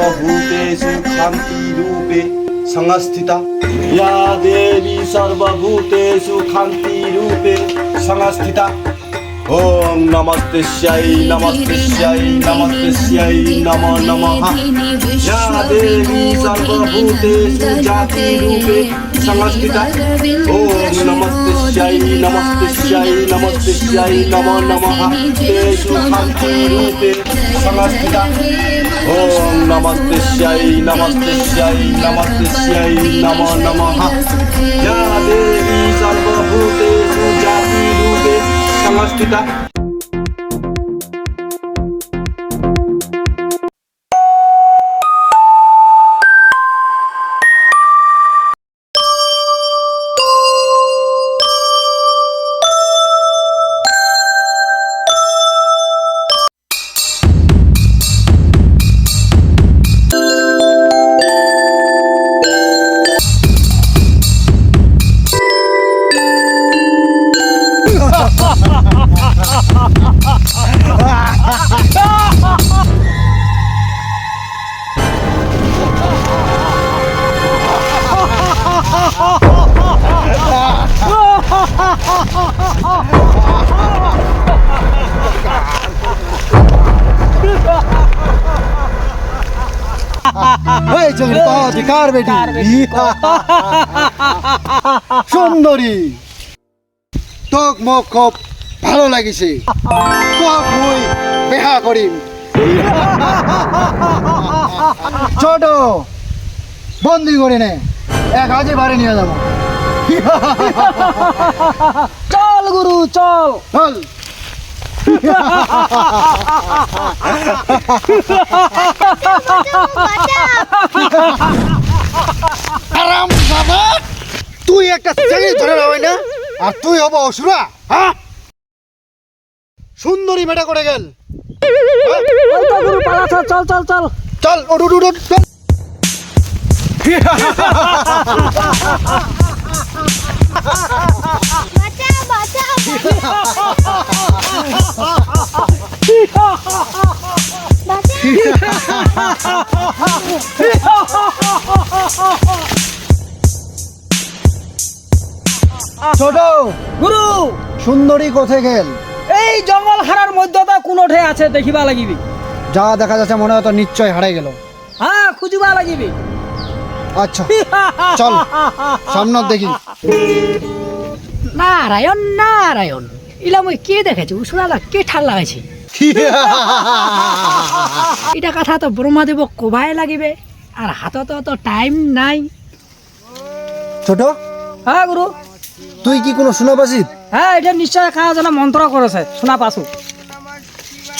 সর্বভূতেষু কান্তিরূপে সংস্থিতা ইয়া দেবী সর্বভূতেষু কান্তিরূপে সংস্থিতা ওম নমস্তে শ্যাই নমস্তে শ্যাই নমস্তে শ্যাই, নম নমঃ। যা দেবী সর্বভূতেষু জাতি রূপে সংস্থিতা ওম নমস্তে শ্যাই নমস্তে শ্যাই নমস্তে শ্যাই, নম নমঃ। তেষু শান্তি রূপে সংস্থিতা ওম নমস্তে শ্যাই নমস্তে শ্যাই নমস্তে শ্যাই, নম নমঃ। যা দেবী সংস্থিতা এই চোখের পাওয়াতি কার বেটি। সুন্দরী। তোক মোক খুব ভালো লাগিছে। তোক মুই বেহা করিম ছোট বন্দি করে নে। এক আজে বাড়ি নিয়ে যাব। চল গুরু চল। চল। তুই একটা ছেলে ধরে হয় না, আর তুই হব অসুরা হ্যাঁ? সুন্দরী মেটা করে গেল? চল চল চল চল চল ওঠ, চল। বাঁচাও বাঁচাও বাঁচাও ছোট। গুরু। সুন্দরী কোথে গেল? এই জঙ্গল হারার মধ্যটা কোন ওঠে আছে দেখিবা লাগিবি। যা দেখা যাচ্ছে মনে হয় তো নিশ্চয় হারাই গেল। হ্যাঁ খুঁজিবা লাগিবি। আচ্ছা চল সামনে দেখি। নারায়ণ নারায়ণ। ইলা মই কে দেখেছি? উসুনালা কে ঠাল লাগাইছি? এটা কথা তো ব্রহ্মাদেব কোবাই লাগিবে আর হাতত তো টাইম নাই। ছোট? হ্যাঁ গুরু। তুই কি কোনো শুনে পাছিস হ্যাঁ এটা নিশ্চয় কাজ যেন মন্ত্র করেছে শোনা পাসু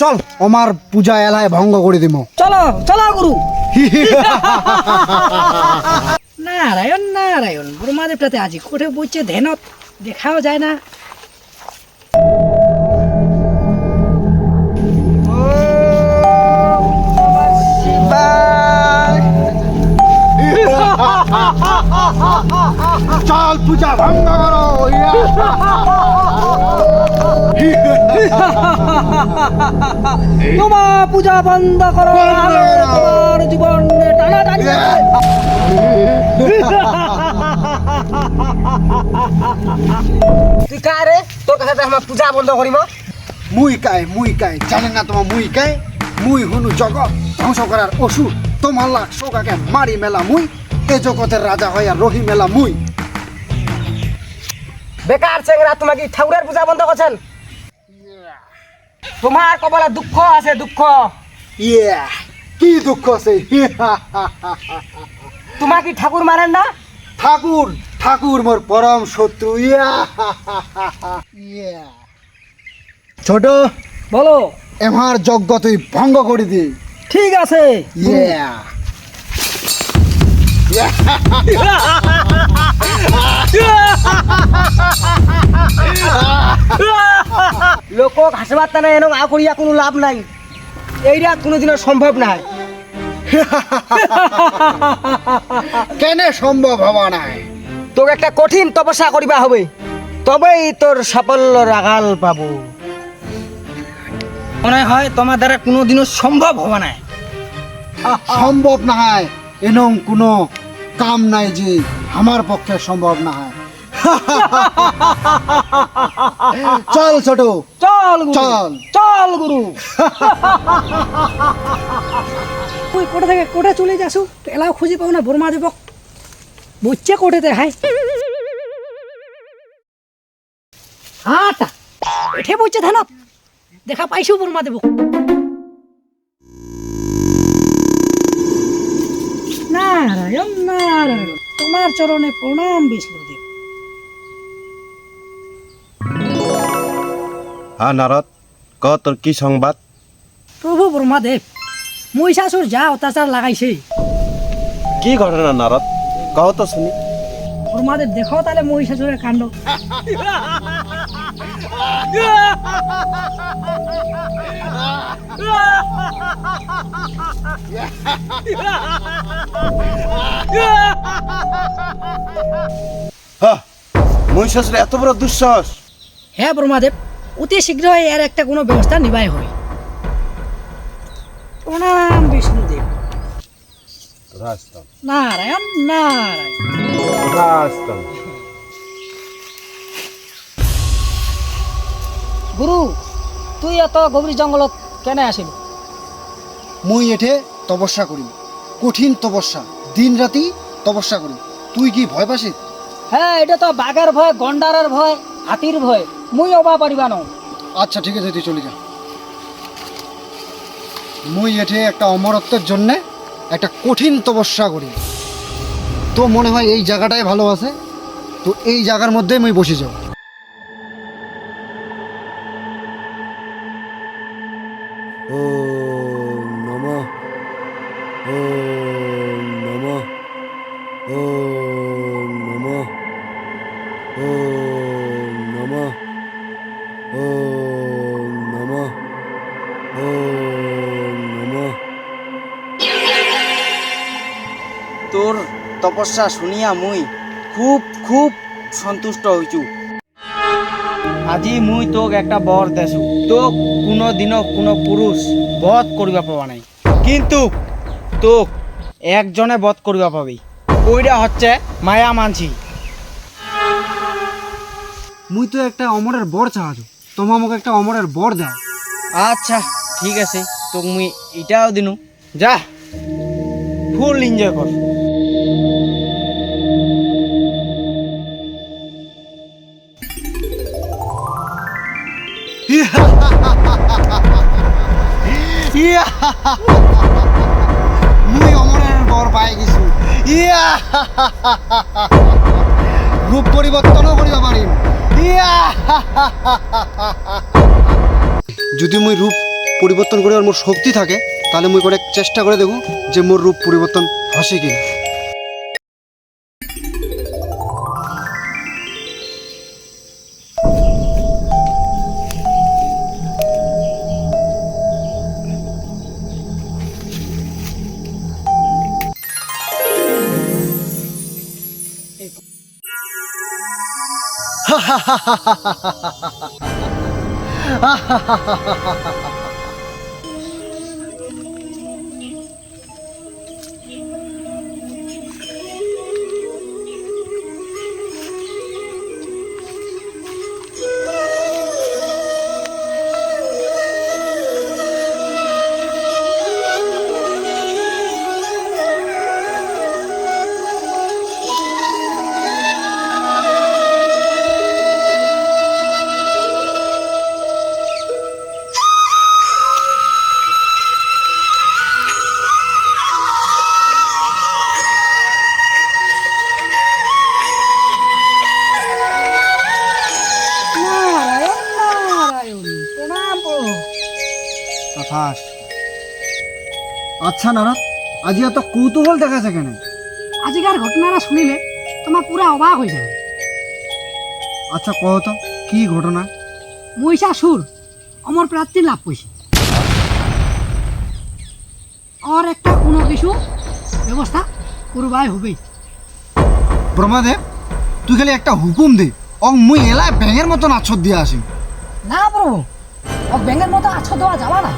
চল আমার পূজা এলায় ভঙ্গ করে দিব চলো চলো গুরু। নারায়ণ নারায়ণ ব্রহ্মাদেবটাতে আজি কোঠে বইছে ধ্যানত। দেখাও যায় না। চল পূজা ভঙ্গ করো তোমার পূজা বন্ধ করো তোমার জীবন টানা টানি। তুই কারে তোর কাছে আমার পূজা বন্ধ করিব। মুই কায় মুই কায় জানেন না তোমার মুই কায়? মুই হুনু জগৎ ধ্বংস করার অসুর। তোমার লাখ শোকাকে মারি মেলা মুই এ জগতের রাজা হইয়া রহি মেলা মুই। বেকার চেংরা তোমাকে ঠাকুরের পূজা বন্ধ করছেন? তোমার কপালে দুঃখ আছে দুঃখ। ইয়া কি দুঃখ আছে? তোমার কি ঠাকুর মারেন না? ঠাকুর ঠাকুর মোর পরম শত্রু ইয়া! ইয়া ছোট বলো। এমার যজ্ঞ তুই ভঙ্গ করে দি। ঠিক আছে। ইয়া! লোক হাসবার টানে এরকম আ করিয়া কোনো লাভ নাই। এইটা কোনোদিনও সম্ভব নাই। কেনে সম্ভব হওয়া নাই? তোকে একটা কঠিন তপস্যা করিবা হবে। তবেই তোর সাফল্য রাগাল পাবো। মনে হয় তোমার দ্বারা কোনোদিনও সম্ভব হবে না। সম্ভব না হয় এনং কোনো কাম নাই যে আমার পক্ষে সম্ভব না হয়। চল ছোট। চল চল। চল গুরু। তুই কোটে থেকে কোটে চলে যাসু? এলাও খুঁজে পাও না বর্মা দেবক বুঝছে কোটেতে হাই হাটা এঠে বুঝছে ধানত দেখা পাইছো বর্মা দেবক নারায়ণ নারায়ণ তোমার চরণে প্রণাম বিষ্ণুদেব হ্যাঁ নারদ ক তোর কি সংবাদ? প্রভু ব্রহ্মাদেব মহিষাসুর যা অত্যাচার লাগাইছে। কি ঘটনা নারদ? কহ তো শুনি। ব্রহ্মাদেব দেখো তাহলে মহিষাসুরের কাণ্ড। হ্যাঁ মহিষাসুর এত বড় দুঃসাহস। হ্যাঁ ব্রহ্মাদেব অতি শীঘ্রই এর একটা কোনো ব্যবস্থা নিবাই হয়। প্রণাম বিষ্ণুদেব রাস্তাম নারায়ণ নারায়ণ রাস্তাম গুরু তুই এত গভীর জঙ্গলত কেনে আসিলি? মুই এঠে তপস্যা করি কঠিন তপস্যা দিন রাতি তপস্যা করি তুই কি ভয় পাসিস হ্যাঁ এটা তো বাঘের ভয় গন্ডারের ভয় হাতির ভয়। মুই অবা পারিবা ন আচ্ছা ঠিক আছে তুই চলে যা। মুই এঠে একটা অমরত্বের জন্যে একটা কঠিন তপস্যা করি। তো মনে হয় এই জায়গাটাই ভালো আছে। তো এই জায়গার মধ্যেই আমি বসে যাব। তপস্যা শুনিয়া মুই খুব খুব সন্তুষ্ট হইছু আজি মুই তোক একটা বর দেছু। তোক কোনো দিনও কোনো পুরুষ বধ করিবা পাবা নাই। কিন্তু তোক একজনে বধ করিবা পাবি। ওইটা হচ্ছে মায়া মানছি মুই তো একটা অমরের বর চাহাছো। তোমা আমাকে একটা অমরের বর দাও। আচ্ছা ঠিক আছে। তোক মুই এটাও দিনু। যা ফুল এনজয় কর। মুই অমরের বর পাই গেছো ইয়া রূপ পরিবর্তনও করিব পাৰিম ইয়া যদি মুই রূপ পরিবর্তন করিবার মোর শক্তি থাকে, তাহলে মুই করে চেষ্টা করে দেখো যে মোর রূপ পরিবর্তন হসে কিনা। নারায়ণ আচ্ছা নারদ আজি এত কৌতূহল দেখাছে কেন? আজিকার ঘটনাটা শুনিলে তোমার পুরা অবাক হয়ে যাবে আচ্ছা কহ তো কি ঘটনা? মহিষাসুর অমর প্রাপ্তি লাভ করছে আর একটা কোনো কিছু ব্যবস্থা করবাই হবেই। ব্রহ্মাদেব তুই খালি একটা হুকুম দে অং মুই এলায় ব্যাঙের মতন আছর দিয়ে আসি না প্রভু ও ব্যাঙের মতো আছো দেওয়া যাওয়া না।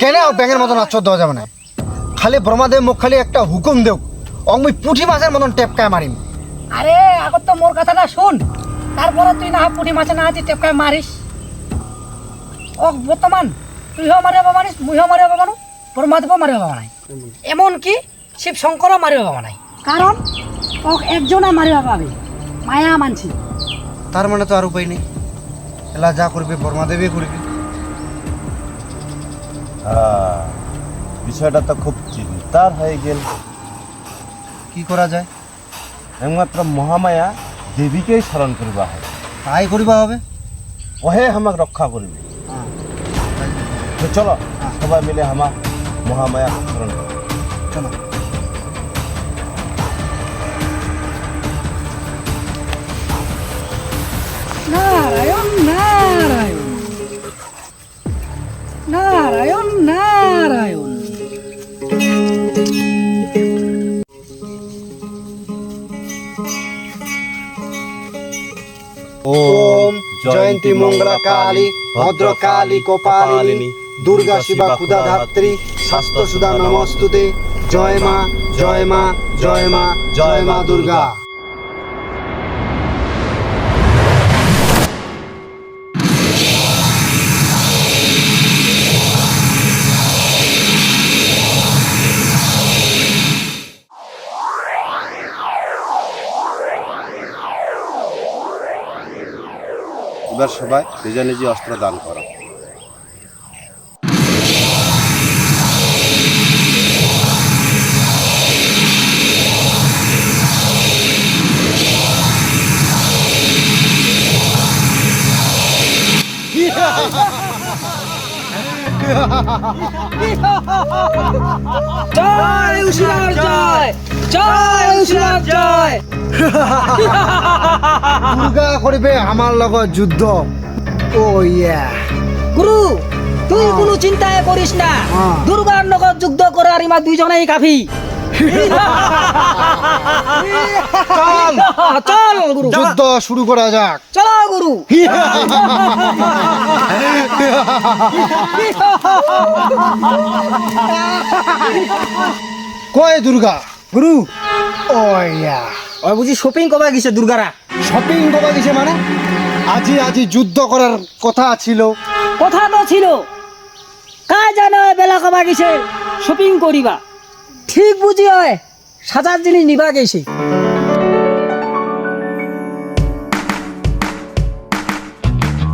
কেন ব্যাঙের মতন আচ্ছর দেওয়া যাবে না। খালি ব্রহ্মাদেব মুখ খালি একটা হুকুম দেও অঙ্গুই পুঁটি মাছের মতন টেপকায় মারিম। আরে আগত তো মোর কথাটা শুন। তারপরে তুই না পুঁটি মাছে না আছি টেপকায় মারিস। ও বর্তমান তুইও মারিব মারিস মুইও মারিব মানু পরমাদেব মারিব নাই। এমনকি শিব শঙ্করও মারিব নাই। কারণ ওক একজনে মারিব পাবে মায়া মানছি। তার মানে তো আর উপায় নেই। এলা যা করবে ব্রহ্মাদেবই করবে। বিষয়টা তো খুব চিন্তার হয়ে গেল। কি করা যায়? একমাত্র মহামায়া দেবীকেই স্মরণ করিবা হয়। তাই করিবা হবে? ওহে আমাকে রক্ষা করিবে। তো চলো সবাই মিলে আমার মহামায়া স্মরণ করি। চলো। নারায়ণ নারায়ণ। নারায়ণ নারায়ণ। ওম জয়ন্তী মঙ্গলা কালী ভদ্র কালী কপালিনী, দুর্গা শিবা ক্ষুদা ধাত্রী স্বাস্থ্য সুধা নমস্তুতে। জয় মা জয় মা জয় মা জয় মা দুর্গা। সবাই নিজে নিজে অস্ত্র দান করো। জয় উশিলার জয় জয় উশিলার জয়। দুর্গা করবে আমার লগত যুদ্ধ। ও ইয়া। গুরু তুই কোনো চিন্তায় করিস না। হ্যাঁ। দুর্গার লগত যুদ্ধ করার ইমা দুইজনেই কাফি। চল। চল। গুরু যুদ্ধ শুরু করা যাক। চলো গুরু। কয় দুর্গা? গুরু। ও ইয়া ওই বুঝি শপিং কবে গেছে দুর্গারা? শপিং করা গেছে মানে? আজি আজি যুদ্ধ করার কথা ছিল। কথা তো ছিল। কাজ জানো বেলা কবা গেছে? শপিং করিবা। ঠিক বুঝি হয় সাজার জিনিস নিবা গেছে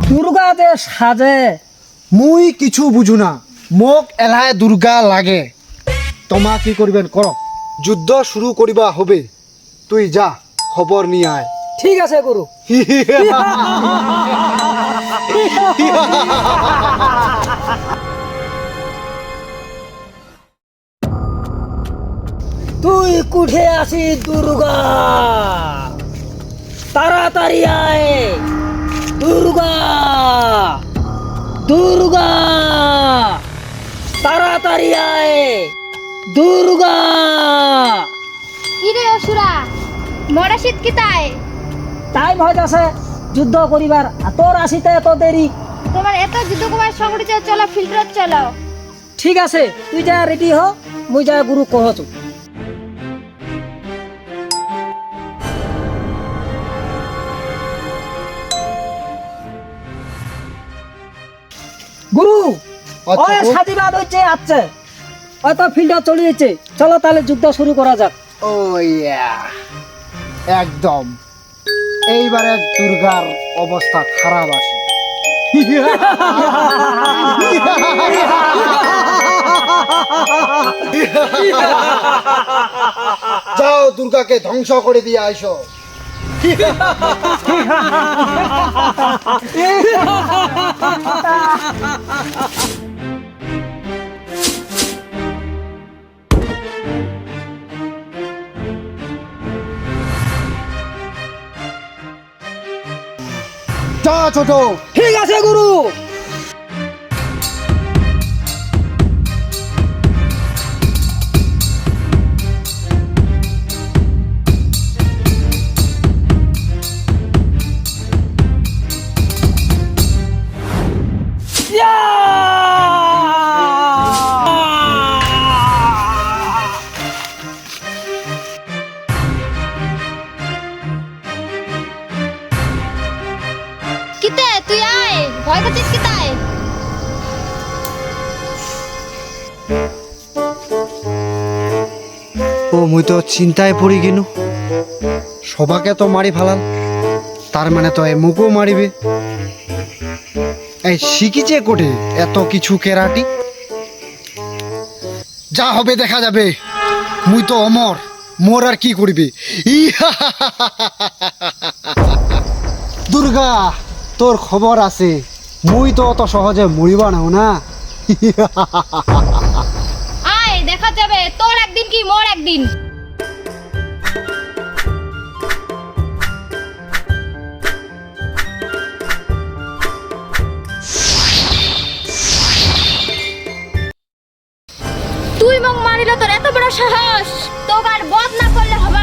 দুর্গাতে সাজে মুই কিছু বুঝু না মোক এলাহে দুর্গা লাগে। তোমা কি করবেন কর যুদ্ধ শুরু করিবা হবে তুই যা খবর নিয়ে আয়। ঠিক আছে গুরু। তুই কুঠে আসি দুর্গা? তাড়াতাড়ি আয়। দুর্গা! দুর্গা! তাড়াতাড়ি আয়। দুর্গা! কিরে অসুরা মরা শীত কি তাই টাইম হইতাছে যুদ্ধ করিবার আর তোর আসিতে এত দেরি তোমার এত যুদ্ধ কুমার সংগঠিত চলো ফিল্টার চলো। ঠিক আছে তুই যা রেডি হ। মুই যা গুরু কহছু ওই গো। সাজিবাদ হচ্ছে আছে ওই তো ফিল্ডে চলে যাচ্ছে। চলো তাহলে যুদ্ধ শুরু করা যাক। ও ইয়া। একদম। এইবারে দুর্গার অবস্থা খারাপ আছে। যাও দুর্গাকে ধ্বংস করে দিয়ে আইসো। ছোট। ঠিক আছে গুরু। ও মুই তো চিন্তায় পড়ি গেনু। সবাকে তো মারি ফেলাল তার মানে তো এ মুখও মারিবে। এই শিখিছে কোটে এত কিছু কেরাটি? যা হবে দেখা যাবে, মুই তো অমর, মোর আর কি করবে! দুর্গা, তোর খবর আছে, মুই তো অত সহজে মরিবা নাও না। দেখা যাবে। তোর একদিন কি মোর একদিন? তুই মারিল তোর এত বড় সাহস। তোর বদ না করলে হবে